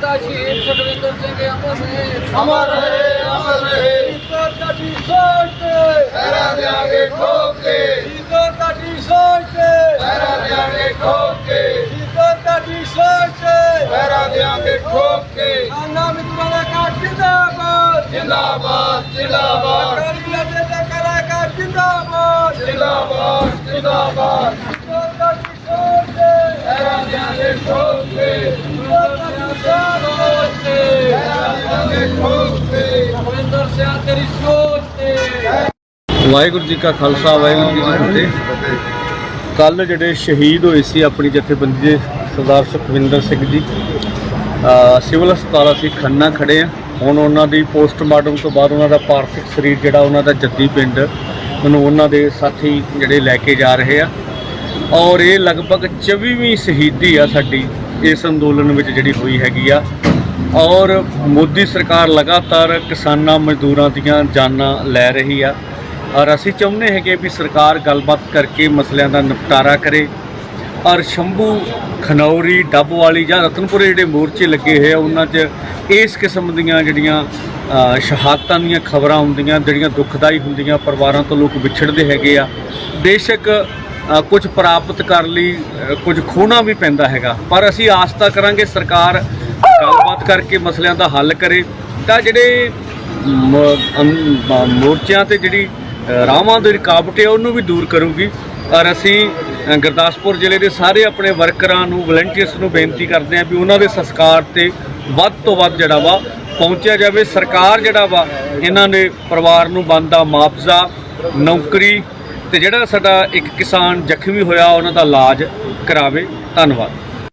تا جي انسو ڪريستن جي اپس ۾ اما رهي اما رهي ڌي سو ٽاڙي سوچي سارا ڏيان کي ٿوکي ڌي سو ٽاڙي سوچي سارا ڏيان کي ٿوکي ڌي سو ٽاڙي سوچي سارا ڏيان کي ٿوکي نانا مٿانه ڪاٺي ڏيابو جندباد ਵਾਹਿਗੁਰੂ ਜੀ ਕਾ ਖਾਲਸਾ, ਵਾਹਿਗੁਰੂ ਜੀ ਕੀ ਫਤਿਹ। ਕੱਲ ਜਿਹੜੇ ਸ਼ਹੀਦ ਹੋਏ ਸੀ ਆਪਣੀ ਜਥੇਬੰਦੀ ਦੇ ਸਰਦਾਰ ਸੁਖਵਿੰਦਰ ਸਿੰਘ ਜੀ ਸਿਵਲ ਹਸਪਤਾਲ ਅਸੀਂ ਖੰਨਾ ਖੜੇ ਆ ਹੁਣ ਉਹਨਾਂ ਦੀ ਪੋਸਟਮਾਰਟਮ ਤੋਂ ਬਾਅਦ ਉਹਨਾਂ ਦਾ ਪਾਰਥਿਕ ਸਰੀਰ ਜਿਹੜਾ ਉਹਨਾਂ ਦਾ ਜੱਦੀ ਪਿੰਡ ਉਹਨੂੰ ਉਹਨਾਂ ਦੇ ਸਾਥੀ ਜਿਹੜੇ ਲੈ ਕੇ ਜਾ ਰਹੇ ਆ। ਔਰ ਇਹ ਲਗਭਗ 24ਵੀਂ ਸ਼ਹੀਦੀ ਆ ਸਾਡੀ ਇਸ ਅੰਦੋਲਨ ਵਿੱਚ ਜਿਹੜੀ ਹੋਈ ਹੈਗੀ ਆ। ਔਰ ਮੋਦੀ ਸਰਕਾਰ ਲਗਾਤਾਰ ਕਿਸਾਨਾਂ ਮਜ਼ਦੂਰਾਂ ਦੀਆਂ ਜਾਨਾਂ ਲੈ ਰਹੀ ਆ। ਔਰ ਅਸੀਂ ਚਾਹੁੰਦੇ ਹੈਗੇ ਵੀ ਸਰਕਾਰ ਗੱਲਬਾਤ ਕਰਕੇ ਮਸਲਿਆਂ ਦਾ ਨਿਪਟਾਰਾ ਕਰੇ। ਔਰ ਸ਼ੰਭੂ ਖਨੌਰੀ ਡੱਬ ਵਾਲੀ ਜਾਂ ਰਤਨਪੁਰੇ ਜਿਹੜੇ ਮੋਰਚੇ ਲੱਗੇ ਹੋਏ ਆ ਉਹਨਾਂ 'ਚ ਇਸ ਕਿਸਮ ਦੀਆਂ ਜਿਹੜੀਆਂ ਸ਼ਹਾਦਤਾਂ ਦੀਆਂ ਖਬਰਾਂ ਹੁੰਦੀਆਂ ਜਿਹੜੀਆਂ ਦੁਖਦਾਈ ਹੁੰਦੀਆਂ ਪਰਿਵਾਰਾਂ ਤੋਂ ਲੋਕ ਵਿਛੜਦੇ ਹੈਗੇ ਆ। ਬੇਸ਼ੱਕ ਅ, ਕੁਝ ਪ੍ਰਾਪਤ ਕਰਨ ਲਈ ਕੁਝ ਖੋਣਾ ਵੀ ਪੈਂਦਾ ਹੈਗਾ। ਪਰ ਅਸੀਂ ਆਸ ਤਾਂ ਕਰਾਂਗੇ ਸਰਕਾਰ ਗੱਲਬਾਤ ਕਰਕੇ ਮਸਲਿਆਂ ਦਾ ਹੱਲ ਕਰੇ। ਤਾਂ ਜਿਹੜੇ ਮੋਰਚਿਆਂ ਤੇ ਜਿਹੜੀ ਅ, ਦੀ ਰੁਕਾਵਟ ਹੈ ਉਹਨੂੰ ਵੀ ਦੂਰ ਕਰੂਗੀ। ਔਰ ਅਸੀਂ ਗੁਰਦਾਸਪੁਰ ਜ਼ਿਲ੍ਹੇ ਦੇ ਸਾਰੇ ਆਪਣੇ ਵਰਕਰਾਂ ਨੂੰ ਵਲੰਟੀਅਰਸ ਨੂੰ ਬੇਨਤੀ ਕਰਦੇ ਹਾਂ ਵੀ ਉਹਨਾਂ ਦੇ ਸੰਸਕਾਰ ਤੇ ਵੱਧ ਤੋਂ ਵੱਧ ਜਿਹੜਾ ਵਾ ਪਹੁੰਚਿਆ ਜਾਵੇ। ਸਰਕਾਰ ਜਿਹੜਾ ਵਾ ਇਹਨਾਂ ਦੇ ਪਰਿਵਾਰ ਨੂੰ ਬਣਦਾ ਮੁਆਵਜ਼ਾ ਨੌਕਰੀ ਤੇ ਜਿਹੜਾ ਸਾਡਾ ਇੱਕ ਕਿਸਾਨ ਜ਼ਖਮੀ ਹੋਇਆ ਉਹਨਾਂ ਦਾ ਇਲਾਜ ਕਰਾਵੇ। ਧੰਨਵਾਦ।